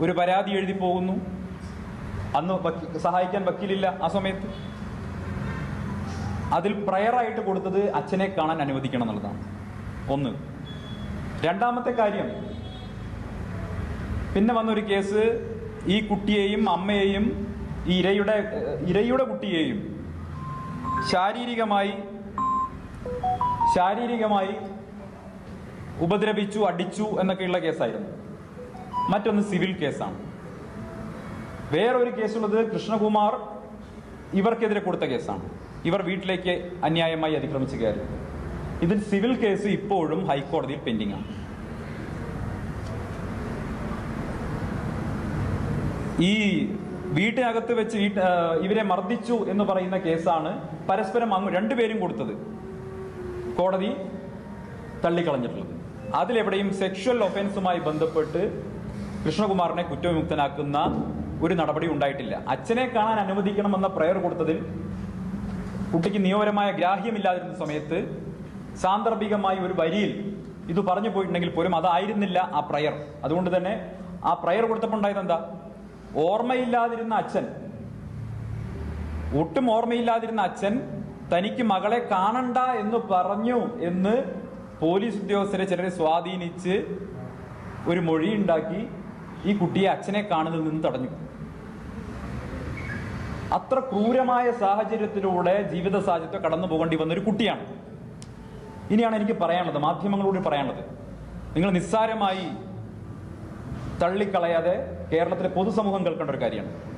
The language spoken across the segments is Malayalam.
ഒരു പരാതി എഴുതി പോകുന്നു. അന്ന് സഹായിക്കാൻ വക്കീലില്ല ആ സമയത്ത്. അതിൽ പ്രയറായിട്ട് കൊടുത്തത് അച്ഛനെ കാണാൻ അനുവദിക്കണം എന്നുള്ളതാണ്. ഒന്ന്. രണ്ടാമത്തെ കാര്യം. പിന്നെ വന്നൊരു കേസ് ഈ കുട്ടിയെയും അമ്മയെയും ഈ ഇരയുടെ ഇരയുടെ കുട്ടിയെയും ശാരീരികമായി ശാരീരികമായി ഉപദ്രവിച്ചു അടിച്ചു എന്നൊക്കെയുള്ള കേസായിരുന്നു. മറ്റൊന്ന് സിവിൽ കേസാണ്. വേറൊരു കേസുള്ളത് കൃഷ്ണകുമാർ ഇവർക്കെതിരെ കൊടുത്ത കേസാണ്. ഇവർ വീട്ടിലേക്ക് അന്യായമായി അതിക്രമിച്ച് കയറി. ഇതിൽ സിവിൽ കേസ് ഇപ്പോഴും ഹൈക്കോടതിയിൽ പെൻഡിംഗ് ആണ് ഈ വീട്ടിനകത്ത് വെച്ച് വീട്ട് ഇവരെ മർദ്ദിച്ചു എന്ന് പറയുന്ന കേസാണ് പരസ്പരം അങ്ങ് രണ്ടുപേരും കൊടുത്തത്. കോടതി തള്ളിക്കളഞ്ഞിട്ടുള്ളത്. അതിലെവിടെയും സെക്ഷൽ ഒഫൻസുമായി ബന്ധപ്പെട്ട് കൃഷ്ണകുമാറിനെ കുറ്റവിമുക്തനാക്കുന്ന ഒരു നടപടി ഉണ്ടായിട്ടില്ല. അച്ഛനെ കാണാൻ അനുവദിക്കണമെന്ന പ്രയർ കൊടുത്തതിൽ കുട്ടിക്ക് നിയമപരമായ ഗ്രാഹ്യമില്ലാതിരുന്ന സമയത്ത് സാന്ദർഭികമായി ഒരു വരിയിൽ ഇത് പറഞ്ഞു പോയിട്ടുണ്ടെങ്കിൽ പോലും അതായിരുന്നില്ല ആ പ്രയർ. അതുകൊണ്ട് തന്നെ ആ പ്രയർ കൊടുത്തപ്പോൾ ഉണ്ടായത് എന്താ? ഓർമ്മയില്ലാതിരുന്ന അച്ഛൻ ഒട്ടും ഓർമ്മയില്ലാതിരുന്ന അച്ഛൻ തനിക്ക് മകളെ കാണണ്ട എന്ന് പറഞ്ഞു എന്ന് പോലീസ് ഉദ്യോഗസ്ഥരെ ചിലരെ സ്വാധീനിച്ച് ഒരു മൊഴിയുണ്ടാക്കി ഈ കുട്ടിയെ അച്ഛനെ കാണുന്നതിൽ നിന്ന് തടഞ്ഞു. അത്ര ക്രൂരമായ സാഹചര്യത്തിലൂടെ ജീവിത സാഹചര്യത്തെ കടന്നു പോകേണ്ടി വന്ന ഒരു കുട്ടിയാണ്. ഇനിയാണ് എനിക്ക് പറയാനുള്ളത് മാധ്യമങ്ങളോട് പറയാനുള്ളത്. നിങ്ങൾ നിസ്സാരമായി തള്ളിക്കളയാതെ കേരളത്തിലെ പൊതുസമൂഹം കേൾക്കേണ്ട ഒരു കാര്യമാണ്.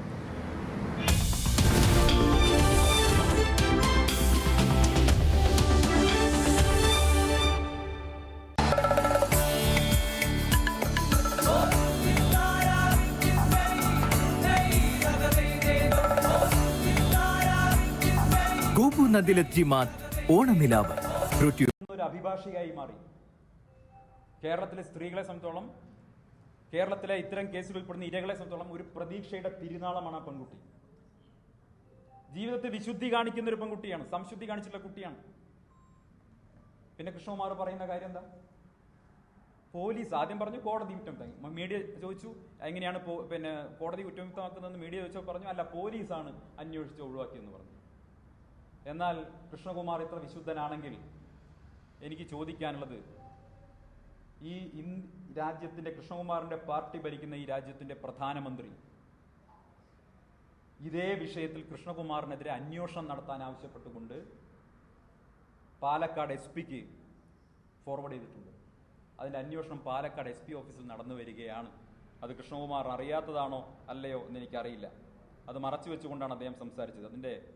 ഓണനിലാവ് ഒരു അഭിഭാഷകയായി മാറി. കേരളത്തിലെ സ്ത്രീകളെ സംബന്ധിച്ചോളം കേരളത്തിലെ ഇത്തരം കേസുകളിൽ ഉൾപ്പെടുന്ന ഇരകളെ സംബന്ധിച്ചോളം ഒരു പ്രതീക്ഷയുടെ തിരുനാളമാണ് ആ പെൺകുട്ടി. ജീവിതത്തെ വിശുദ്ധി കാണിക്കുന്ന ഒരു പെൺകുട്ടിയാണ് സംശുദ്ധി കാണിച്ചിട്ടുള്ള കുട്ടിയാണ്. പിന്നെ കൃഷ്ണകുമാർ പറയുന്ന കാര്യം എന്താ? പോലീസ് ആദ്യം പറഞ്ഞു കോടതി കുറ്റമുക്തം മീഡിയ ചോദിച്ചു എങ്ങനെയാണ് പിന്നെ കോടതി കുറ്റമുക്തമാക്കുന്നതെന്ന് മീഡിയ ചോദിച്ചപ്പോൾ പറഞ്ഞു അല്ല പോലീസാണ് അന്വേഷിച്ച് ഒഴിവാക്കിയെന്ന് പറഞ്ഞു. എന്നാൽ കൃഷ്ണകുമാർ ഇത്ര വിശുദ്ധനാണെങ്കിൽ എനിക്ക് ചോദിക്കാനുള്ളത് ഈ ഇൻ രാജ്യത്തിന്റെ കൃഷ്ണകുമാറിന്റെ പാർട്ടി ഭരിക്കുന്ന ഈ രാജ്യത്തിന്റെ പ്രധാനമന്ത്രി ഇതേ വിഷയത്തിൽ കൃഷ്ണകുമാറിനെതിരെ അന്വേഷണം നടത്താൻ ആവശ്യപ്പെട്ടുകൊണ്ട് പാലക്കാട് എസ് പിക്ക് ഫോർവേഡ് ചെയ്തിട്ടുണ്ട്. അതിന്റെ അന്വേഷണം പാലക്കാട് എസ് പി ഓഫീസിൽ നടന്നു വരികയാണ്. അത് കൃഷ്ണകുമാർ അറിയാത്തതാണോ അല്ലയോ എന്ന് എനിക്കറിയില്ല. അത് മറച്ചു വെച്ചുകൊണ്ടാണ് അദ്ദേഹം സംസാരിച്ചത്. അതിന്റെ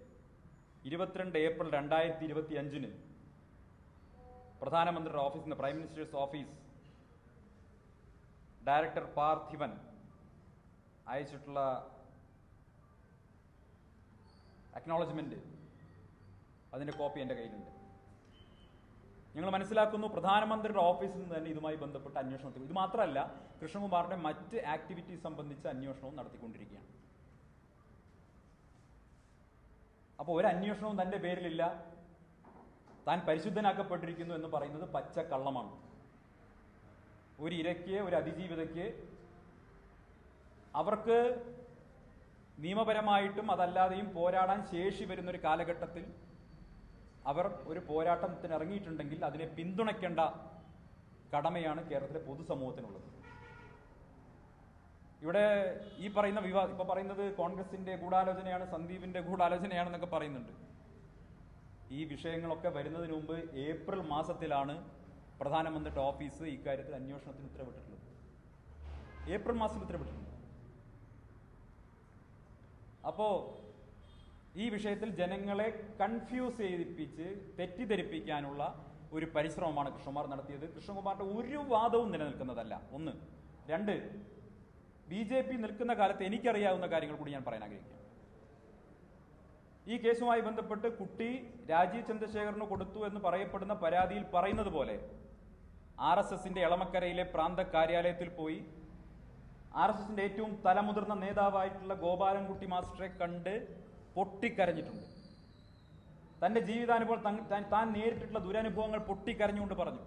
ഇരുപത്തിരണ്ട് ഏപ്രിൽ രണ്ടായിരത്തി ഇരുപത്തി അഞ്ചിന് പ്രധാനമന്ത്രിയുടെ ഓഫീസിൽ നിന്ന് prime minister's office director Parthivan അയച്ചിട്ടുള്ള acknowledgement അതിന്റെ കോപ്പി എന്റെ കയ്യിലുണ്ട്. ഞങ്ങൾ മനസ്സിലാക്കുന്നു പ്രധാനമന്ത്രിയുടെ ഓഫീസിൽ നിന്ന് തന്നെ ഇതുമായി ബന്ധപ്പെട്ട അന്വേഷണത്തിൽ ഇത് മാത്രമല്ല കൃഷ്ണകുമാറിന്റെ മറ്റ് ആക്ടിവിറ്റീസ് സംബന്ധിച്ച അന്വേഷണവും നടത്തിക്കൊണ്ടിരിക്കുകയാണ്. അപ്പോൾ ഒരു അന്വേഷണവും തന്റെ പേരിലില്ല. താൻ പരിശുദ്ധനാക്കപ്പെട്ടിരിക്കുന്നു എന്ന് പറയുന്നത് പച്ച കള്ളമാണ്. ഒരു ഇരയ്ക്ക് ഒരു അതിജീവിതയ്ക്ക് അവർക്ക് നിയമപരമായിട്ടും അതല്ലാതെയും പോരാടാൻ ശേഷി വരുന്നൊരു കാലഘട്ടത്തിൽ അവർ ഒരു പോരാട്ടത്തിന് ഇറങ്ങിയിട്ടുണ്ടെങ്കിൽ അതിനെ പിന്തുണയ്ക്കേണ്ട കടമയാണ് കേരളത്തിലെ പൊതുസമൂഹത്തിനുള്ളത്. ഇവിടെ ഈ പറയുന്ന വിവാദം ഇപ്പൊ പറയുന്നത് കോൺഗ്രസിന്റെ ഗൂഢാലോചനയാണ് സന്ദീപിന്റെ ഗൂഢാലോചനയാണെന്നൊക്കെ പറയുന്നുണ്ട്. ഈ വിഷയങ്ങളൊക്കെ വരുന്നതിന് മുമ്പ് ഏപ്രിൽ മാസത്തിലാണ് പ്രധാനമന്ത്രിയുടെ ഓഫീസ് ഇക്കാര്യത്തിൽ അന്വേഷണത്തിന് ഉത്തരവിട്ടിട്ടുള്ളത്. ഏപ്രിൽ മാസത്തിൽ ഉത്തരവിട്ടിട്ടുണ്ട്. അപ്പോ ഈ വിഷയത്തിൽ ജനങ്ങളെ കൺഫ്യൂസ് ചെയ്യിപ്പിച്ച് തെറ്റിദ്ധരിപ്പിക്കാനുള്ള ഒരു പരിശ്രമമാണ് കൃഷ്ണകുമാർ നടത്തിയത്. കൃഷ്ണകുമാറിന്റെ ഒരു വാദവും നിലനിൽക്കുന്നതല്ല. ഒന്ന്. രണ്ട്. ബി ജെ പി നിൽക്കുന്ന കാലത്ത് എനിക്കറിയാവുന്ന കാര്യങ്ങൾ കൂടി ഞാൻ പറയാൻ ആഗ്രഹിക്കുന്നു. ഈ കേസുമായി ബന്ധപ്പെട്ട് കുട്ടി രാജീവ് ചന്ദ്രശേഖറിന് കൊടുത്തു എന്ന് പറയപ്പെടുന്ന പരാതിയിൽ പറയുന്നത് പോലെ ആർ എസ് എസിന്റെ എളമക്കരയിലെ പ്രാന്ത കാര്യാലയത്തിൽ പോയി ആർ എസ് എസിന്റെ ഏറ്റവും തലമുതിർന്ന നേതാവായിട്ടുള്ള ഗോപാലൻകുട്ടി മാസ്റ്ററെ കണ്ട് പൊട്ടിക്കരഞ്ഞിട്ടുണ്ട്. തന്റെ ജീവിതാനുഭവം താൻ നേരിട്ടിട്ടുള്ള ദുരനുഭവങ്ങൾ പൊട്ടിക്കരഞ്ഞുകൊണ്ട് പറഞ്ഞു.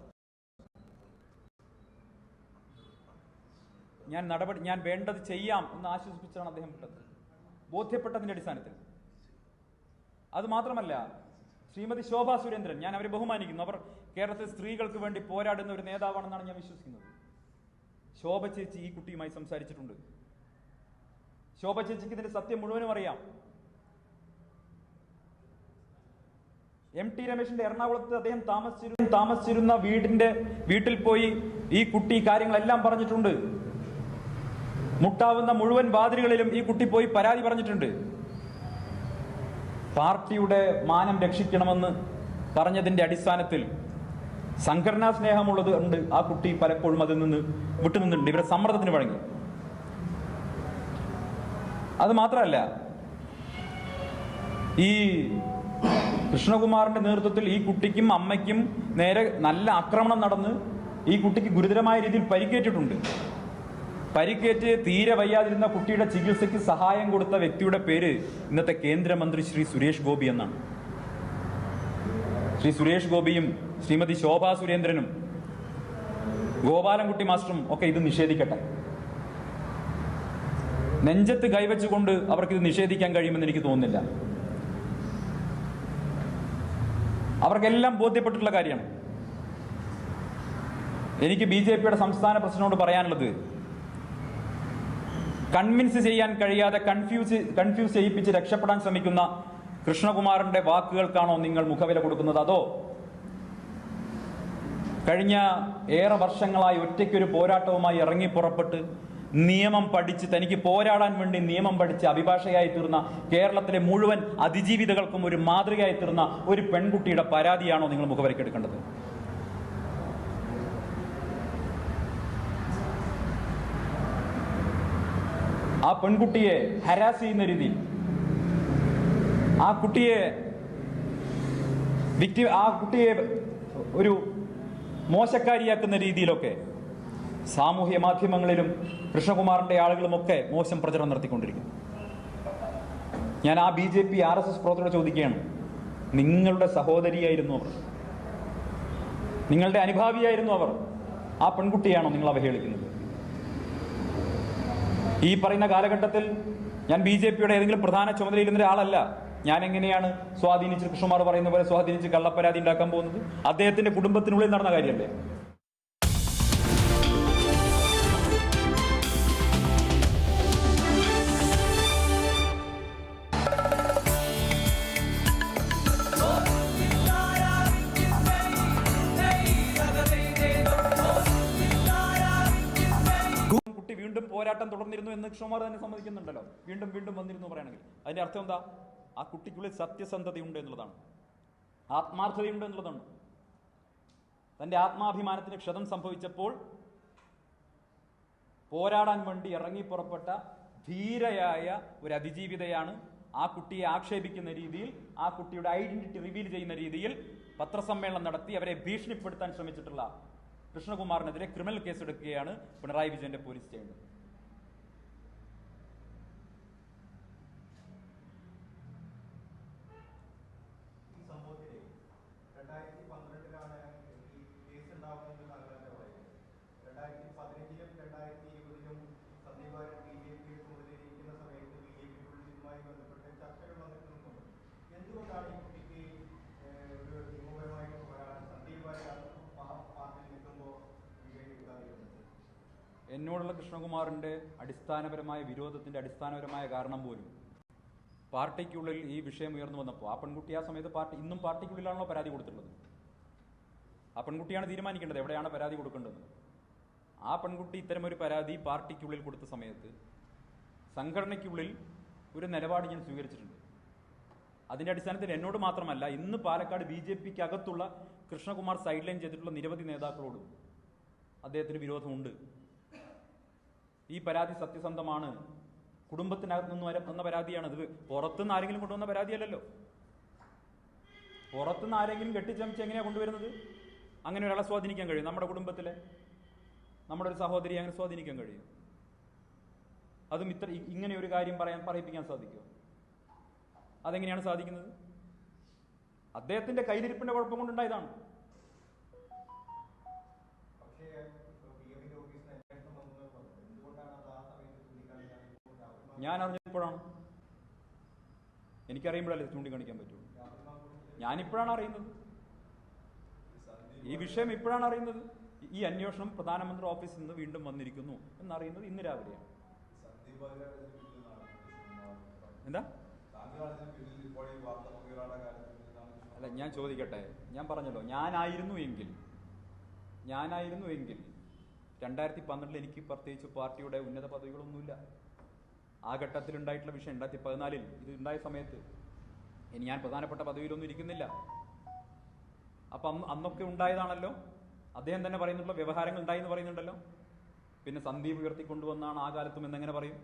ഞാൻ നടപടി ഞാൻ വേണ്ടത് ചെയ്യാം എന്ന് ആശ്വസിപ്പിച്ചാണ് അദ്ദേഹം വിട്ടത്. ബോധ്യപ്പെട്ടതിന്റെ അടിസ്ഥാനത്തിൽ. അത് മാത്രമല്ല ശ്രീമതി ശോഭാ സുരേന്ദ്രൻ ഞാൻ അവരെ ബഹുമാനിക്കുന്നു. അവർ കേരളത്തിൽ സ്ത്രീകൾക്ക് വേണ്ടി പോരാടുന്ന ഒരു നേതാവാണെന്നാണ് ഞാൻ വിശ്വസിക്കുന്നത്. ശോഭ ചേച്ചി ഈ കുട്ടിയുമായി സംസാരിച്ചിട്ടുണ്ട്. ശോഭ ചേച്ചിക്ക് ഇതിന്റെ സത്യം മുഴുവനും അറിയാം. എം ടി രമേശിന്റെ എറണാകുളത്ത് അദ്ദേഹം താമസിച്ചിരുന്ന താമസിച്ചിരുന്ന വീടിന്റെ വീട്ടിൽ പോയി ഈ കുട്ടി കാര്യങ്ങളെല്ലാം പറഞ്ഞിട്ടുണ്ട്. മുട്ടാവുന്ന മുഴുവൻ വാതിലുകളിലും ഈ കുട്ടി പോയി പരാതി പറഞ്ഞിട്ടുണ്ട്. പാർട്ടിയുടെ മാനം രക്ഷിക്കണമെന്ന് പറഞ്ഞതിന്റെ അടിസ്ഥാനത്തിൽ സംഘടനാ സ്നേഹമുള്ളത് ഉണ്ട്. ആ കുട്ടി പലപ്പോഴും അതിൽ നിന്ന് വിട്ടുനിന്നിട്ടുണ്ട്. ഇവരെ സമ്മർദ്ദത്തിന് വഴങ്ങി. അത് മാത്രമല്ല ഈ കൃഷ്ണകുമാറിന്റെ നേതൃത്വത്തിൽ ഈ കുട്ടിക്കും അമ്മയ്ക്കും നേരെ നല്ല ആക്രമണം നടന്ന് ഈ കുട്ടിക്ക് ഗുരുതരമായ രീതിയിൽ പരിക്കേറ്റിട്ടുണ്ട്. പരിക്കേറ്റ് തീരെ വയ്യാതിരുന്ന കുട്ടിയുടെ ചികിത്സയ്ക്ക് സഹായം കൊടുത്ത വ്യക്തിയുടെ പേര് ഇന്നത്തെ കേന്ദ്രമന്ത്രി ശ്രീ സുരേഷ് ഗോപി എന്നാണ്. ശ്രീ സുരേഷ് ഗോപിയും ശ്രീമതി ശോഭാ സുരേന്ദ്രനും ഗോപാലൻകുട്ടി മാസ്റ്ററും ഒക്കെ ഇത് നിഷേധിക്കട്ടെ. നെഞ്ചത്ത് കൈവച്ചുകൊണ്ട് അവർക്ക് ഇത് നിഷേധിക്കാൻ കഴിയുമെന്ന് എനിക്ക് തോന്നുന്നില്ല. അവർക്കെല്ലാം ബോധ്യപ്പെട്ടിട്ടുള്ള കാര്യമാണ്. എനിക്ക് ബി ജെ പിയുടെ സംസ്ഥാന പ്രസിഡന്റിനോട് പറയാനുള്ളത് കൺവിൻസ് ചെയ്യാൻ കഴിയാതെ കൺഫ്യൂസ് കൺഫ്യൂസ് ചെയ്യിപ്പിച്ച് രക്ഷപ്പെടാൻ ശ്രമിക്കുന്ന കൃഷ്ണകുമാറിന്റെ വാക്കുകൾക്കാണോ നിങ്ങൾ മുഖവില കൊടുക്കുന്നത്? അതോ കഴിഞ്ഞ ഏറെ വർഷങ്ങളായി ഒറ്റയ്ക്കൊരു പോരാട്ടവുമായി ഇറങ്ങി പുറപ്പെട്ട് നിയമം പഠിച്ച് തനിക്ക് പോരാടാൻ വേണ്ടി നിയമം പഠിച്ച് അഭിഭാഷകയായി തീർന്ന കേരളത്തിലെ മുഴുവൻ അതിജീവിതകൾക്കും ഒരു മാതൃകയായി തീർന്ന ഒരു പെൺകുട്ടിയുടെ പരാതിയാണോ നിങ്ങൾ മുഖവരക്കെടുക്കേണ്ടത് ആ പെൺകുട്ടിയെ ഹരാസ് ചെയ്യുന്ന രീതി. ആ കുട്ടിയെ വിക്ടി ആ കുട്ടിയെ ഒരു മോശക്കാരിയാക്കുന്ന രീതിയിലൊക്കെ സാമൂഹ്യ മാധ്യമങ്ങളിലും കൃഷ്ണകുമാറിന്റെ ആളുകളുമൊക്കെ മോശം പ്രചരണം നടത്തിക്കൊണ്ടിരിക്കുന്നു. ഞാൻ ആ B J P R S S പ്രവർത്തകരോട് ചോദിക്കുകയാണ്. നിങ്ങളുടെ സഹോദരിയായിരുന്നു അവർ. നിങ്ങളുടെ അനുഭാവിയായിരുന്നു അവർ. ആ പെൺകുട്ടിയാണോ നിങ്ങൾ അവഹേളിക്കുന്നത്? ഈ പറയുന്ന കാലഘട്ടത്തിൽ ഞാൻ ബി ജെ പിയുടെ ഏതെങ്കിലും പ്രധാന ചുമതലയിരുന്ന ഒരാളല്ല ഞാൻ എങ്ങനെയാണ് സ്വാധീനിച്ച് കൃഷ്ണകുമാർ പറയുന്ന പോലെ സ്വാധീനിച്ച് കള്ളപ്പരാതി ഉണ്ടാക്കാൻ പോകുന്നത്? അദ്ദേഹത്തിന്റെ കുടുംബത്തിനുള്ളിൽ നടന്ന കാര്യമല്ലേ? പോരാട്ടം തുടർന്നിരുന്നു എന്ന് കൃഷ്ണകുമാർ തന്നെ സമ്മതിക്കുന്നുണ്ടല്ലോ. വീണ്ടും വീണ്ടും വന്നിരുന്നു പറയണമെങ്കിൽ അതിന്റെ അർത്ഥം എന്താ? ആ കുട്ടിക്കുള്ളിൽ സത്യസന്ധതയുണ്ട് എന്നുള്ളതാണ്. ആത്മാർത്ഥതയുണ്ട് എന്നുള്ളതാണ്. തന്റെ ആത്മാഭിമാനത്തിന് ക്ഷതം സംഭവിച്ചപ്പോൾ പോരാടാൻ വേണ്ടി ഇറങ്ങി പുറപ്പെട്ട ധീരയായ ഒരു അതിജീവിതയാണ് ആ കുട്ടിയെ ആക്ഷേപിക്കുന്ന രീതിയിൽ ആ കുട്ടിയുടെ ഐഡന്റിറ്റി റിവീൽ ചെയ്യുന്ന രീതിയിൽ പത്രസമ്മേളനം നടത്തി അവരെ ഭീഷണിപ്പെടുത്താൻ ശ്രമിച്ചിട്ടുള്ള കൃഷ്ണകുമാറിനെതിരെ ക്രിമിനൽ കേസെടുക്കുകയാണ് പിണറായി വിജയന്റെ പോലീസ് ചെയ്യേണ്ടത് ഈ സംഭവത്തിൽ രണ്ടായിരത്തി പന്ത്രണ്ടിലാണ് ഈ കേസ് ഉണ്ടാവുന്നത് പറയുന്നത്. രണ്ടായിരത്തി പതിനഞ്ചിലും രണ്ടായിരത്തി ഇരുപതിലും സന്ദീപാരൻ ബി ജെ പി ചുമതലയിരിക്കുന്ന സമയത്ത് ബി ജെ ഇതുമായി ബന്ധപ്പെട്ട് ചർച്ചകൾ വന്നിട്ടുണ്ട് എന്തുകൊണ്ടാണ് ഈ കുട്ടിക്ക് ഒരു നിയമപരമായിട്ട് പോരാടാൻ സന്ദീപ് വാര്യർ പാ- പാർട്ടിയിൽ നിൽക്കുമ്പോൾ എന്നോടുള്ള കൃഷ്ണകുമാറിന്റെ അടിസ്ഥാനപരമായ വിരോധത്തിന്റെ അടിസ്ഥാനപരമായ കാരണം പോലും പാർട്ടിക്കുള്ളിൽ ഈ വിഷയം ഉയർന്നു വന്നപ്പോൾ ആ പെൺകുട്ടി ആ സമയത്ത് പാർട്ടി ഇന്നും പാർട്ടിക്കുള്ളിലാണല്ലോ പരാതി കൊടുത്തിട്ടുള്ളത്? ആ പെൺകുട്ടിയാണ് തീരുമാനിക്കേണ്ടത് എവിടെയാണ് പരാതി കൊടുക്കേണ്ടത്? ആ പെൺകുട്ടി ഇത്തരമൊരു പരാതി പാർട്ടിക്കുള്ളിൽ കൊടുത്ത സമയത്ത് സംഘടനയ്ക്കുള്ളിൽ ഒരു നിലപാട് ഞാൻ സ്വീകരിച്ചിട്ടുണ്ട്. അതിന്റെ അടിസ്ഥാനത്തിൽ എന്നോട് മാത്രമല്ല ഇന്ന് പാലക്കാട് ബി ജെ പിക്ക് അകത്തുള്ള കൃഷ്ണകുമാർ സൈഡ് ലൈൻ ചെയ്തിട്ടുള്ള നിരവധി നേതാക്കളോടും അദ്ദേഹത്തിന് വിരോധമുണ്ട്. ഈ പരാതി സത്യസന്ധമാണ് കുടുംബത്തിനകത്ത് നിന്ന് വന്ന പരാതിയാണ്. ഇത് പുറത്തുനിന്ന് ആരെങ്കിലും കൊണ്ടുവന്ന പരാതിയല്ലല്ലോ. പുറത്തുനിന്ന് ആരെങ്കിലും കെട്ടിച്ചമച്ച് എങ്ങനെയാണ് കൊണ്ടുവരുന്നത്? അങ്ങനെ ഒരാളെ സ്വാധീനിക്കാൻ കഴിയും. നമ്മുടെ കുടുംബത്തിലെ നമ്മുടെ ഒരു സഹോദരി അങ്ങനെ സ്വാധീനിക്കാൻ കഴിയും. അതും ഇത്ര ഇങ്ങനെ ഒരു കാര്യം പറയാൻ പറയിപ്പിക്കാൻ സാധിക്കുമോ? അതെങ്ങനെയാണ് സാധിക്കുന്നത്? അദ്ദേഹത്തിന്റെ കയ്യിലിരിപ്പിന്റെ കുഴപ്പം കൊണ്ടുണ്ടായതാണ് പക്ഷേ പി എമ്മിന്റെ ഓഫീസിന് അന്വേഷണം വന്നത് എന്തുകൊണ്ടാണ് ഞാൻ അറിഞ്ഞപ്പോഴാണ് എനിക്കറിയുമ്പോഴല്ലേ ചൂണ്ടിക്കാണിക്കാൻ പറ്റുള്ളൂ ഞാനിപ്പോഴാണ് അറിയുന്നത്. ഈ വിഷയം ഇപ്പോഴാണ് അറിയുന്നത്. ഈ അന്വേഷണം പ്രധാനമന്ത്രി ഓഫീസിൽ നിന്ന് വീണ്ടും വന്നിരിക്കുന്നു എന്നറിയുന്നത് ഇന്ന് രാവിലെയാണ്. എന്താ? അല്ല ഞാൻ ചോദിക്കട്ടെ. ഞാൻ പറഞ്ഞല്ലോ ഞാനായിരുന്നു എങ്കിൽ ഞാനായിരുന്നു എങ്കിൽ രണ്ടായിരത്തി പന്ത്രണ്ടിൽ എനിക്ക് പ്രത്യേകിച്ച് പാർട്ടിയുടെ ഉന്നത പദവികളൊന്നുമില്ല. ആ ഘട്ടത്തിൽ ഉണ്ടായിട്ടുള്ള വിഷയം രണ്ടായിരത്തി പതിനാലിൽ ഇത് ഉണ്ടായ സമയത്ത് ഇനി ഞാൻ പ്രധാനപ്പെട്ട പദവിയിലൊന്നും ഇരിക്കുന്നില്ല. അപ്പം അന്ന് അന്നൊക്കെ ഉണ്ടായതാണല്ലോ. അദ്ദേഹം തന്നെ പറയുന്നുള്ള വ്യവഹാരങ്ങൾ ഉണ്ടായി എന്ന് പറയുന്നുണ്ടല്ലോ. പിന്നെ സന്ദീപ് ഉയർത്തിക്കൊണ്ടുവന്നാണ് ആ കാലത്തും എന്നെങ്ങനെ പറയും?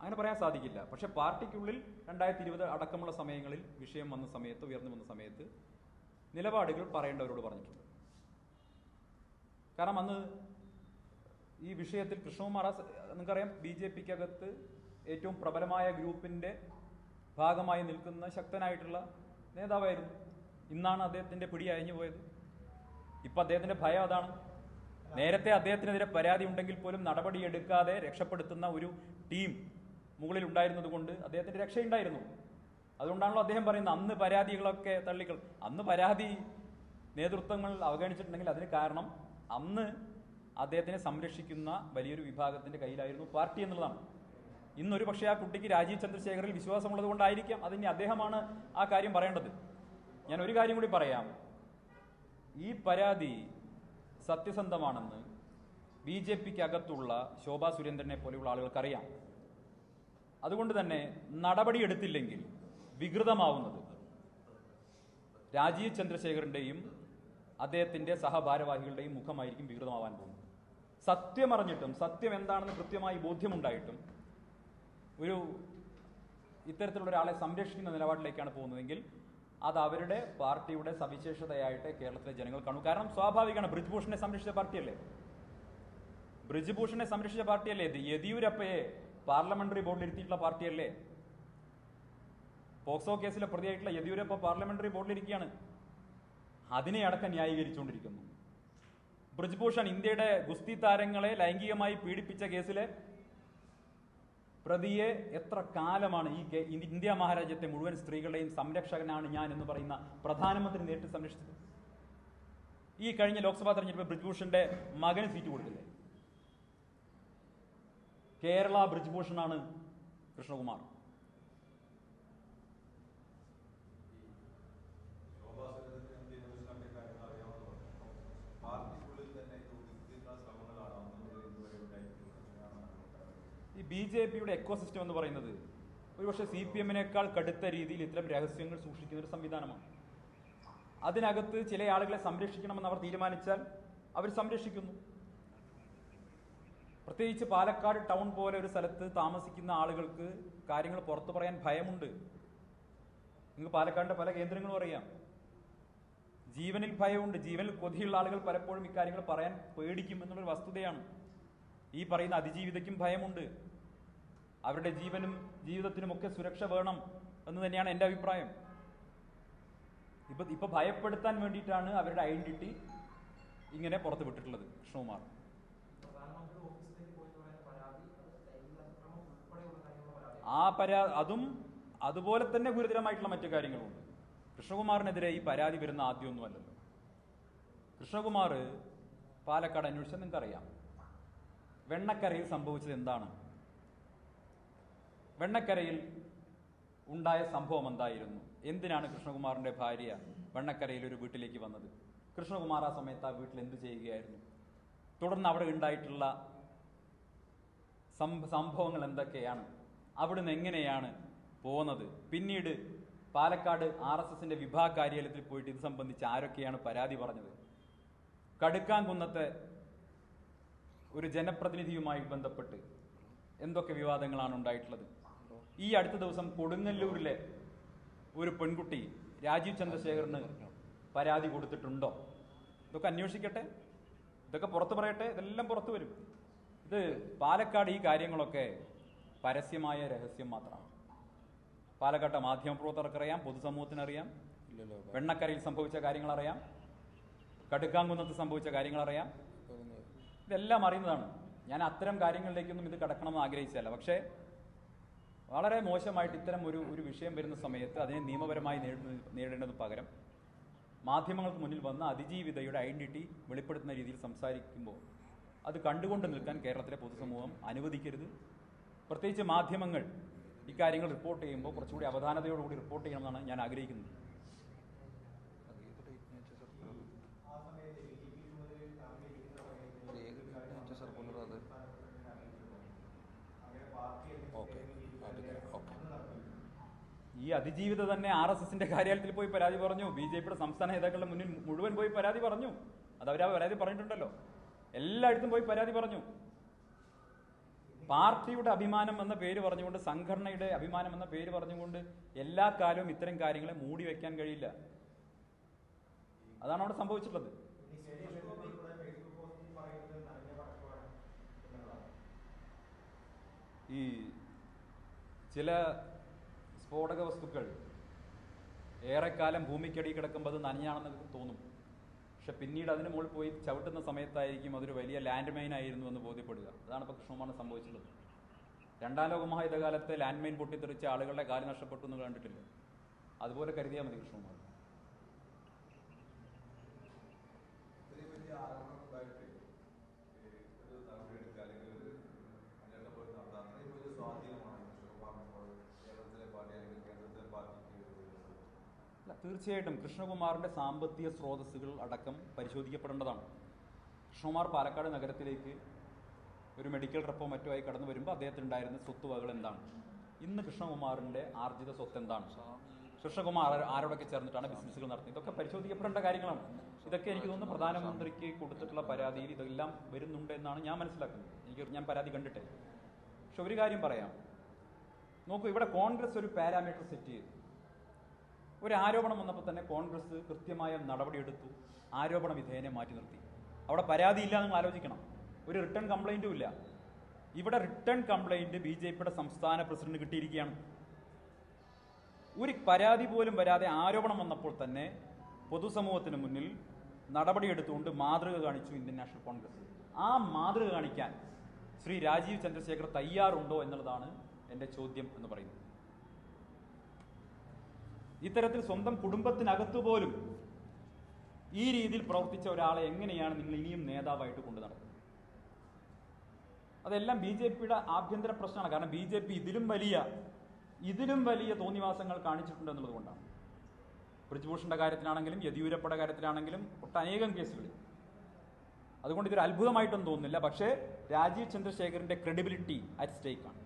അങ്ങനെ പറയാൻ സാധിക്കില്ല. പക്ഷെ പാർട്ടിക്കുള്ളിൽ രണ്ടായിരത്തി ഇരുപത് അടക്കമുള്ള സമയങ്ങളിൽ വിഷയം വന്ന സമയത്ത് ഉയർന്നു വന്ന സമയത്ത് നിലപാടുകൾ പറയേണ്ടവരോട് പറഞ്ഞിട്ടുണ്ട്. കാരണം അന്ന് ഈ വിഷയത്തിൽ കൃഷ്ണകുമാർ നിങ്ങൾക്കറിയാം ബി ജെ പിക്കകത്ത് ഏറ്റവും പ്രബലമായ ഗ്രൂപ്പിന്റെ ഭാഗമായി നിൽക്കുന്ന ശക്തനായിട്ടുള്ള നേതാവായിരുന്നു. ഇന്നാണ് അദ്ദേഹത്തിന്റെ പിടി അയഞ്ഞു പോയത്. ഇപ്പൊ അദ്ദേഹത്തിന്റെ ഭയം അതാണ്. നേരത്തെ അദ്ദേഹത്തിനെതിരെ പരാതി ഉണ്ടെങ്കിൽ പോലും നടപടിയെടുക്കാതെ രക്ഷപ്പെടുത്തുന്ന ഒരു ടീം മുകളിൽ ഉണ്ടായിരുന്നത് കൊണ്ട് അദ്ദേഹത്തിന്റെ രക്ഷയുണ്ടായിരുന്നു. അതുകൊണ്ടാണല്ലോ അദ്ദേഹം പറയുന്നത് അന്ന് പരാതികളൊക്കെ തള്ളിക്കൾ അന്ന് പരാതി നേതൃത്വങ്ങൾ അവഗണിച്ചിട്ടുണ്ടെങ്കിൽ അതിന് കാരണം അന്ന് അദ്ദേഹത്തിനെ സംരക്ഷിക്കുന്ന വലിയൊരു വിഭാഗത്തിന്റെ കയ്യിലായിരുന്നു പാർട്ടി എന്നുള്ളതാണ്. ഇന്നൊരു പക്ഷേ ആ കുട്ടിക്ക് രാജീവ് ചന്ദ്രശേഖറിൽ വിശ്വാസമുള്ളത് കൊണ്ടായിരിക്കാം. അതിന് അദ്ദേഹമാണ് ആ കാര്യം പറയേണ്ടത്. ഞാൻ ഒരു കാര്യം കൂടി പറയാം. ഈ പരാതി സത്യസന്ധമാണെന്ന് ബി ജെ പിക്ക് അകത്തുള്ള ശോഭാ സുരേന്ദ്രനെ പോലെയുള്ള ആളുകൾക്കറിയാം. അതുകൊണ്ട് തന്നെ നടപടിയെടുത്തില്ലെങ്കിൽ വികൃതമാവുന്നത് രാജീവ് ചന്ദ്രശേഖറിന്റെയും അദ്ദേഹത്തിന്റെ സഹഭാരവാഹികളുടെയും മുഖമായിരിക്കും വികൃതമാവാൻ പോകുന്നത്. സത്യം അറിഞ്ഞിട്ടും സത്യം എന്താണെന്ന് കൃത്യമായി ബോധ്യമുണ്ടായിട്ടും ഒരു ഇത്തരത്തിലുള്ള ഒരാളെ സംരക്ഷിക്കുന്ന നിലപാടിലേക്കാണ് പോകുന്നതെങ്കിൽ അത് അവരുടെ പാർട്ടിയുടെ സവിശേഷതയായിട്ട് കേരളത്തിലെ ജനങ്ങൾ കാണും. കാരണം സ്വാഭാവികമാണ് ബ്രിജ്ഭൂഷണെ സംരക്ഷിച്ച പാർട്ടിയല്ലേ? ബ്രിജ്ഭൂഷണെ സംരക്ഷിച്ച പാർട്ടിയല്ലേ യെദിയൂരപ്പയെ പാർലമെന്ററി ബോർഡിൽ ഇരുത്തിയിട്ടുള്ള പാർട്ടിയല്ലേ? പോക്സോ കേസിലെ പ്രതിയായിട്ടുള്ള യെദ്യൂരപ്പ പാർലമെന്ററി ബോർഡിലിരിക്കുകയാണ്. അതിനെ അടക്കം ന്യായീകരിച്ചുകൊണ്ടിരിക്കുന്നു. ബ്രിജ്ഭൂഷൺ ഇന്ത്യയുടെ ഗുസ്തി താരങ്ങളെ ലൈംഗികമായി പീഡിപ്പിച്ച കേസിലെ പ്രതിയെ എത്ര കാലമാണ് ഈ ഇന്ത്യ- മഹാരാജ്യത്തെ മുഴുവൻ സ്ത്രീകളുടെയും സംരക്ഷകനാണ് ഞാൻ എന്ന് പറയുന്ന പ്രധാനമന്ത്രി നേരിട്ട് സംരക്ഷിച്ചത്. ഈ കഴിഞ്ഞ ലോക്സഭാ തെരഞ്ഞെടുപ്പ് ബ്രിജ്ഭൂഷന്റെ മകന് സീറ്റ് കൊടുത്തില്ലേ? കേരള ബ്രിജ്ഭൂഷണാണ് കൃഷ്ണകുമാർ പാർട്ടിക്കുള്ളിൽ തന്നെ ഇത് ഒതുക്കിയിട്ടുള്ള ശ്രമങ്ങളാണ് അന്ന് ഇതുവരെ ഉണ്ടായിട്ടുള്ളത് ഈ ബി ജെ പിയുടെ എക്കോസിസ്റ്റം എന്ന് പറയുന്നത് ഒരുപക്ഷെ സി പി എമ്മിനേക്കാൾ കടുത്ത രീതിയിൽ ഇത്തരം രഹസ്യങ്ങൾ സൂക്ഷിക്കുന്ന ഒരു സംവിധാനമാണ്. അതിനകത്ത് ചില ആളുകളെ സംരക്ഷിക്കണമെന്ന് അവർ തീരുമാനിച്ചാൽ അവർ സംരക്ഷിക്കുന്നു. പ്രത്യേകിച്ച് പാലക്കാട് ടൗൺ പോലെ ഒരു സ്ഥലത്ത് താമസിക്കുന്ന ആളുകൾക്ക് കാര്യങ്ങൾ പുറത്തു പറയാൻ ഭയമുണ്ട്. നിങ്ങൾക്ക് പാലക്കാടിന്റെ പല കേന്ദ്രങ്ങളും അറിയാം. ജീവനിൽ ഭയമുണ്ട്. ജീവനിൽ കൊതിയുള്ള ആളുകൾ പലപ്പോഴും ഇക്കാര്യങ്ങൾ പറയാൻ പേടിക്കും എന്നുള്ളൊരു വസ്തുതയാണ് ഈ പറയുന്ന അതിജീവിതയ്ക്കും ഭയമുണ്ട്. അവരുടെ ജീവനും ജീവിതത്തിനും ഒക്കെ സുരക്ഷ വേണം എന്ന് തന്നെയാണ് എന്റെ അഭിപ്രായം. ഇപ്പൊ ഇപ്പൊ ഭയപ്പെടുത്താൻ വേണ്ടിയിട്ടാണ് അവരുടെ ഐഡന്റിറ്റി ഇങ്ങനെ പുറത്തു വിട്ടിട്ടുള്ളത് കൃഷ്ണകുമാർ. ആ പരാ അതും അതുപോലെ തന്നെ ഗുരുതരമായിട്ടുള്ള മറ്റു കാര്യങ്ങളുണ്ട്. കൃഷ്ണകുമാറിനെതിരെ ഈ പരാതി വരുന്ന ആദ്യമൊന്നുമല്ലല്ലോ. കൃഷ്ണകുമാർ പാലക്കാട് അന്വേഷിച്ചാൽ നിങ്ങൾക്കറിയാം. വെണ്ണക്കരയിൽ സംഭവിച്ചത് എന്താണ്? വെണ്ണക്കരയിൽ ഉണ്ടായ സംഭവം എന്തായിരുന്നു? എന്തിനാണ് കൃഷ്ണകുമാറിന്റെ ഭാര്യ വെണ്ണക്കരയിൽ ഒരു വീട്ടിലേക്ക് വന്നത്? കൃഷ്ണകുമാർ ആ സമയത്ത് ആ വീട്ടിൽ എന്ത് ചെയ്യുകയായിരുന്നു? തുടർന്ന് അവിടെ ഉണ്ടായിട്ടുള്ള സംഭവങ്ങൾ എന്തൊക്കെയാണ്? അവിടുന്ന് എങ്ങനെയാണ് പോകുന്നത് പിന്നീട് പാലക്കാട് ആർ എസ് എസിന്റെ വിഭാഗ കാര്യാലയത്തിൽ പോയിട്ട് ഇത് സംബന്ധിച്ച് ആരൊക്കെയാണ് പരാതി പറഞ്ഞത്? കടുക്കാൻകുന്നത്തെ ഒരു ജനപ്രതിനിധിയുമായി ബന്ധപ്പെട്ട് എന്തൊക്കെ വിവാദങ്ങളാണ് ഉണ്ടായിട്ടുള്ളത്? ഈ അടുത്ത ദിവസം കൊടുങ്ങല്ലൂരിലെ ഒരു പെൺകുട്ടി രാജീവ് ചന്ദ്രശേഖറിന് പരാതി കൊടുത്തിട്ടുണ്ടോ? ഇതൊക്കെ അന്വേഷിക്കട്ടെ. ഇതൊക്കെ പുറത്തു പറയട്ടെ. ഇതെല്ലാം പുറത്തു വരും. ഇത് പാലക്കാട് ഈ കാര്യങ്ങളൊക്കെ പരസ്യമായ രഹസ്യം മാത്രമാണ്. പാലക്കാട്ടെ മാധ്യമപ്രവർത്തകർക്കറിയാം പൊതുസമൂഹത്തിനറിയാം വെണ്ണക്കരയിൽ സംഭവിച്ച കാര്യങ്ങൾ അറിയാം കടുക്കാങ്കുന്നത്ത് സംഭവിച്ച കാര്യങ്ങൾ അറിയാം ഇതെല്ലാം അറിയുന്നതാണ്. ഞാൻ അത്തരം കാര്യങ്ങളിലേക്കൊന്നും ഇത് കടക്കണമെന്ന് ആഗ്രഹിച്ചല്ല പക്ഷേ വളരെ മോശമായിട്ട് ഇത്തരം ഒരു ഒരു വിഷയം വരുന്ന സമയത്ത് അതിനെ നിയമപരമായി നേരിടുന്ന നേരിടേണ്ടതിന് പകരം മാധ്യമങ്ങൾക്ക് മുന്നിൽ വന്ന അതിജീവിതയുടെ ഐഡന്റിറ്റി വെളിപ്പെടുത്തുന്ന രീതിയിൽ സംസാരിക്കുമ്പോൾ അത് കണ്ടുകൊണ്ട് നിൽക്കാൻ കേരളത്തിലെ പൊതുസമൂഹം അനുവദിക്കരുത്. പ്രത്യേകിച്ച് മാധ്യമങ്ങൾ ഇക്കാര്യങ്ങൾ റിപ്പോർട്ട് ചെയ്യുമ്പോൾ കുറച്ചുകൂടി അവധാനതയോടുകൂടി റിപ്പോർട്ട് ചെയ്യണമെന്നാണ് ഞാൻ ആഗ്രഹിക്കുന്നത് ആ സമയത്ത് ബി ജെ പി ചുമതലയിൽ താമസിക്കുന്ന സമയത്ത് സർക്കുലർ അത് അങ്ങനെ പാർട്ടി ഓക്കെ ഓക്കെ ഈ അതിജീവിത തന്നെ ആർ എസ് എസിന്റെ കാര്യാലയത്തിൽ പോയി പരാതി പറഞ്ഞു. ബി ജെ പിയുടെ സംസ്ഥാന നേതാക്കളുടെ മുന്നിൽ മുഴുവൻ പോയി പരാതി പറഞ്ഞു. അത് അവരാ പരാതി പറഞ്ഞിട്ടുണ്ടല്ലോ. എല്ലായിടത്തും പോയി പരാതി പറഞ്ഞു. പാർട്ടിയുടെ അഭിമാനം എന്ന പേര് പറഞ്ഞുകൊണ്ട് സംഘടനയുടെ അഭിമാനം എന്ന പേര് പറഞ്ഞുകൊണ്ട് എല്ലാ കാലവും ഇത്തരം കാര്യങ്ങളെ മൂടി വെക്കാൻ കഴിയില്ല. അതാണ് അവിടെ സംഭവിച്ചിട്ടുള്ളത്. ഈ ചില സ്ഫോടക വസ്തുക്കൾ ഏറെക്കാലം ഭൂമിക്കടി കിടക്കുമ്പോൾ അത് നനഞ്ഞാണെന്ന് തോന്നും. പക്ഷെ പിന്നീട് അതിന് മുകളിൽ പോയി ചവിട്ടുന്ന സമയത്തായിരിക്കും അതൊരു വലിയ ലാൻഡ് മൈൻ ആയിരുന്നു എന്ന് ബോധ്യപ്പെടുക. അതാണ് ഇപ്പോൾ കൃഷ്ണകുമാറിന് സംഭവിച്ചിട്ടുള്ളത്. രണ്ടാം ലോകമഹായുധകാലത്തെ ലാൻഡ് മൈൻ പൊട്ടിത്തെറിച്ച ആളുകളുടെ കാൽ നഷ്ടപ്പെട്ടു എന്ന് കണ്ടിട്ടില്ല. അതുപോലെ കരുതിയാൽ മതി കൃഷ്ണകുമാർ ഇത്രയും വലിയ ആരോപണം ഉണ്ടായിട്ട് ഈ ഒരു നടപടിയെടുക്കുക അല്ലെങ്കിൽ ഒരു അന്വേഷണ പോയി നടത്താൻ അത്രയും വലിയ സ്വാധീനമാണ് കൃഷ്ണകുമാറിനിപ്പോൾ കേരളത്തിലെ പാർട്ടി അല്ലെങ്കിൽ കേന്ദ്രത്തിലെ പാർട്ടിക്ക് വരുന്നത്. അല്ല തീർച്ചയായിട്ടും കൃഷ്ണകുമാറിന്റെ സാമ്പത്തിക സ്രോതസ്സുകൾ അടക്കം പരിശോധിക്കപ്പെടേണ്ടതാണ്. കൃഷ്ണകുമാർ പാലക്കാട് നഗരത്തിലേക്ക് ഒരു മെഡിക്കൽ റെപ്പോ മറ്റോ ആയി കടന്നു വരുമ്പോൾ അദ്ദേഹത്തിന് ഉണ്ടായിരുന്ന സ്വത്തുവകൾ എന്താണ്? ഇന്ന് കൃഷ്ണകുമാറിന്റെ ആർജിത സ്വത്ത് എന്താണ്? കൃഷ്ണകുമാർ ആരോടൊക്കെ ചേർന്നിട്ടാണ് ബിസിനസ്സുകൾ നടത്തുന്നത്? ഇതൊക്കെ പരിശോധിക്കപ്പെടേണ്ട കാര്യങ്ങളാണ്. ഇതൊക്കെ എനിക്ക് തോന്നുന്നു പ്രധാനമന്ത്രിക്ക് കൊടുത്തിട്ടുള്ള പരാതിയിൽ ഇതെല്ലാം വരുന്നുണ്ട് എന്നാണ് ഞാൻ മനസ്സിലാക്കുന്നത്. എനിക്ക് ഞാൻ പരാതി കണ്ടിട്ടേ പക്ഷെ ഒരു കാര്യം പറയാം. നോക്കൂ ഇവിടെ കോൺഗ്രസ് ഒരു പാരാമീറ്റർ സെറ്റ് ചെയ്തു. ഒരു ആരോപണം വന്നപ്പോൾ തന്നെ കോൺഗ്രസ് കൃത്യമായ നടപടിയെടുത്തു. ആരോപണ വിധേയനെ മാറ്റി നിർത്തി. അവിടെ പരാതിയില്ല നിങ്ങൾ ആലോചിക്കണം. ഒരു റിട്ടേൺ കംപ്ലൈന്റും ഇല്ല. ഇവിടെ റിട്ടേൺ കംപ്ലൈന്റ് ബി ജെ പിയുടെ സംസ്ഥാന പ്രസിഡന്റ് കിട്ടിയിരിക്കുകയാണ്. ഒരു പരാതി പോലും വരാതെ ആരോപണം വന്നപ്പോൾ തന്നെ പൊതുസമൂഹത്തിന് മുന്നിൽ നടപടിയെടുത്തുകൊണ്ട് മാതൃക കാണിച്ചു ഇന്ത്യൻ നാഷണൽ കോൺഗ്രസ്. ആ മാതൃക കാണിക്കാൻ ശ്രീ രാജീവ് ചന്ദ്രശേഖർ തയ്യാറുണ്ടോ എന്നുള്ളതാണ് എന്റെ ചോദ്യം എന്ന് പറയുന്നത്. ഇത്തരത്തിൽ സ്വന്തം കുടുംബത്തിനകത്തു പോലും ഈ രീതിയിൽ പ്രവർത്തിച്ച ഒരാളെ എങ്ങനെയാണ് നിങ്ങൾ ഇനിയും നേതാവായിട്ട് കൊണ്ടു നടക്കുന്നത് അതെല്ലാം ബി ജെ പിയുടെ ആഭ്യന്തര പ്രശ്നമാണ്. കാരണം ബി ജെ പി ഇതിലും വലിയ ഇതിലും വലിയ തോന്നിവാസങ്ങൾ കാണിച്ചിട്ടുണ്ട് എന്നുള്ളത് കൊണ്ടാണ്. ബ്രിജ്ഭൂഷന്റെ കാര്യത്തിലാണെങ്കിലും യെദ്യൂരപ്പയുടെ കാര്യത്തിലാണെങ്കിലും ഒട്ടനേകം കേസുകളിൽ. അതുകൊണ്ട് ഇതൊരു അത്ഭുതമായിട്ടൊന്നും തോന്നുന്നില്ല. പക്ഷേ രാജീവ് ചന്ദ്രശേഖറിന്റെ ക്രെഡിബിലിറ്റി അറ്റ് സ്റ്റേക്കാണ്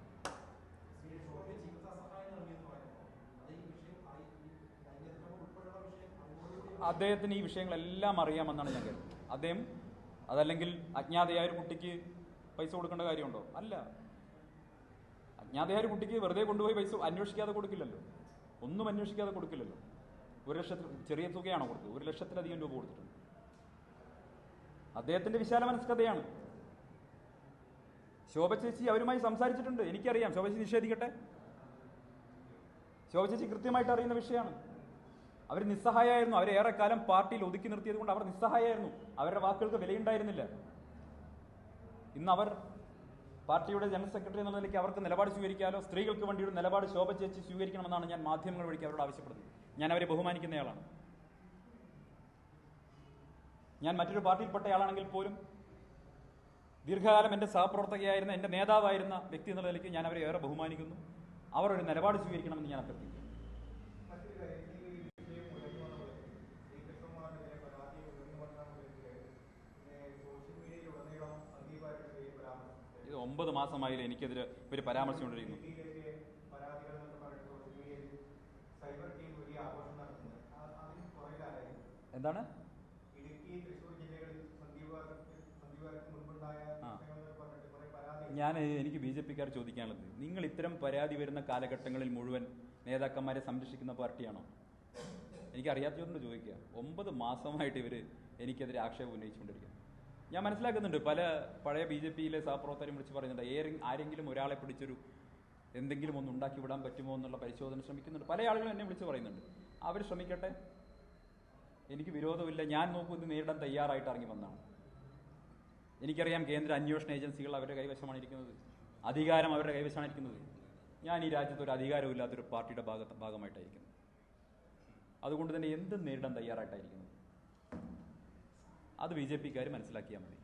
ശ്രീ ഷോയ്ക്ക് ചികിത്സാ സഹായം നൽകിയെന്ന് പറയുമ്പോൾ അത് ഈ വിഷയം ആ ഈ ഈ ലൈംഗിക ഉൾപ്പെടെയുള്ള വിഷയം അതുകൊണ്ടുകൂടി അദ്ദേഹത്തിന് ഈ വിഷയങ്ങളെല്ലാം അറിയാമെന്നാണ് ഞാൻ കരുതുന്നത് അദ്ദേഹം അതല്ലെങ്കിൽ അജ്ഞാതയായ ഒരു കുട്ടിക്ക് പൈസ കൊടുക്കേണ്ട കാര്യമുണ്ടോ? അല്ല. അജ്ഞാതയായ ഒരു കുട്ടിക്ക് വെറുതെ കൊണ്ടുപോയി പൈസ അന്വേഷിക്കാതെ കൊടുക്കില്ലല്ലോ. ഒന്നും അന്വേഷിക്കാതെ കൊടുക്കില്ലല്ലോ. ഒരു ലക്ഷത്തിൽ ചെറിയ തുകയാണോ കൊടുത്തത്? ഒരു ലക്ഷത്തിലധികം രൂപ കൊടുത്തിട്ടുണ്ട്. അദ്ദേഹത്തിന്റെ വിശാല മനസ്കഥയാണ്. ശോഭ ചേച്ചി അവരുമായി സംസാരിച്ചിട്ടുണ്ട്. എനിക്കറിയാം. ശോഭ ചേച്ചി നിഷേധിക്കട്ടെ? ശോഭ ചേച്ചി കൃത്യമായിട്ട് അറിയുന്ന വിഷയമാണ്. അവർ നിസ്സഹായമായിരുന്നു അവരെ ഏറെക്കാലം പാർട്ടിയിൽ ഒതുക്കി നിർത്തിയത് കൊണ്ട് അവർ നിസ്സഹായമായിരുന്നു അവരുടെ വാക്കുകൾക്ക് വിലയുണ്ടായിരുന്നില്ല. ഇന്ന് അവർ പാർട്ടിയുടെ ജനറൽ സെക്രട്ടറി എന്നുള്ള നിലയ്ക്ക് അവർക്ക് നിലപാട് സ്വീകരിക്കാലോ സ്ത്രീകൾക്ക് വേണ്ടിയൊരു നിലപാട് ശോഭ ചേച്ചി സ്വീകരിക്കണമെന്നാണ് ഞാൻ മാധ്യമങ്ങൾ വഴിക്ക് അവരോട് ആവശ്യപ്പെടുന്നത്. ഞാൻ അവരെ ബഹുമാനിക്കുന്നയാളാണ്. ഞാൻ മറ്റൊരു പാർട്ടിയിൽപ്പെട്ടയാളാണെങ്കിൽ പോലും ദീർഘകാലം എന്റെ സഹപ്രവർത്തകയായിരുന്ന എന്റെ നേതാവായിരുന്ന വ്യക്തി എന്നുള്ള നിലയ്ക്ക് ഞാൻ അവരെ ഏറെ ബഹുമാനിക്കുന്നു. അവർ ഒരു നിലപാട് സ്വീകരിക്കണമെന്ന് ഞാൻ അഭ്യർത്ഥിക്കുന്നു മറ്റൊരു കാര്യം ഈ വിഷയം ഉയർന്നു വന്നത് ഈ കൃഷ്ണകുമാറിനെതിരെ പരാതി ഉയർന്നു വന്ന മുതൽ പിന്നെ സോഷ്യൽ മീഡിയയിലുടനീളം സംഗീതമാരുടെ പേര് പരാമർശിച്ചു ഇത് ഒമ്പത് മാസമായില്ലേ എനിക്കെതിരെ ഇവർ പരാമർശിച്ചുകൊണ്ടിരിക്കുന്നു ഡൽഹിയിലേക്ക് പരാതികൾ എന്നൊക്കെ പറഞ്ഞിട്ട് സോഷ്യൽ മീഡിയയിൽ സൈബർ ടീം വലിയ ആഘോഷം നടത്തുന്നത് ആ- അതിന് പുറകിലായിരുന്നു എന്താണ് ഇടുക്കി തൃശ്ശൂർ ജില്ലകളിൽ സന്ദീപ് സന്ദീപ് മാസമായി എനിക്കെതിരെ ഒരു പരാമർശം കൊണ്ടിരിക്കുന്നു എന്താണ്? ഞാൻ എനിക്ക് ബി ജെ പിക്കാർ ചോദിക്കാനുള്ളത് നിങ്ങൾ ഇത്തരം പരാതി വരുന്ന കാലഘട്ടങ്ങളിൽ മുഴുവൻ നേതാക്കന്മാരെ സംരക്ഷിക്കുന്ന പാർട്ടിയാണോ? എനിക്ക് അറിയാത്തവരോട് ചോദിക്കുക. ഒമ്പത് മാസമായിട്ട് ഇവർ എനിക്കെതിരെ ആക്ഷേപം ഉന്നയിച്ചുകൊണ്ടിരിക്കുന്നു ഞാൻ മനസ്സിലാക്കുന്നുണ്ട്. പല പഴയ ബി ജെ പിയിലെ സഹപ്രവർത്തകരും വിളിച്ച് പറയുന്നുണ്ട്. ഏറെ ആരെങ്കിലും ഒരാളെ പിടിച്ചൊരു എന്തെങ്കിലും ഒന്ന് ഉണ്ടാക്കി വിടാൻ പറ്റുമോ എന്നുള്ള പരിശോധന ശ്രമിക്കുന്നുണ്ട്. പല ആളുകളും എന്നെ വിളിച്ച് പറയുന്നുണ്ട്. അവർ ശ്രമിക്കട്ടെ. എനിക്ക് വിരോധമില്ല. ഞാൻ നോക്കൂ ഇത് നേരിടാൻ തയ്യാറായിട്ട് ഇറങ്ങി വന്നതാണ് എനിക്കറിയാം കേന്ദ്ര അന്വേഷണ ഏജൻസികൾ അവരുടെ കൈവശമാണ് ഇരിക്കുന്നത്. അധികാരം അവരുടെ കൈവശമാണ് ഇരിക്കുന്നത്. ഞാൻ ഈ രാജ്യത്ത് ഒരു അധികാരമില്ലാത്തൊരു പാർട്ടിയുടെ ഭാഗത്ത് ഭാഗമായിട്ടായിരിക്കുന്നു. അതുകൊണ്ട് തന്നെ എന്തും നേരിടാൻ തയ്യാറായിട്ടായിരിക്കുന്നു. അത് ബി ജെ പിക്കാർ മനസ്സിലാക്കിയാൽ മതി.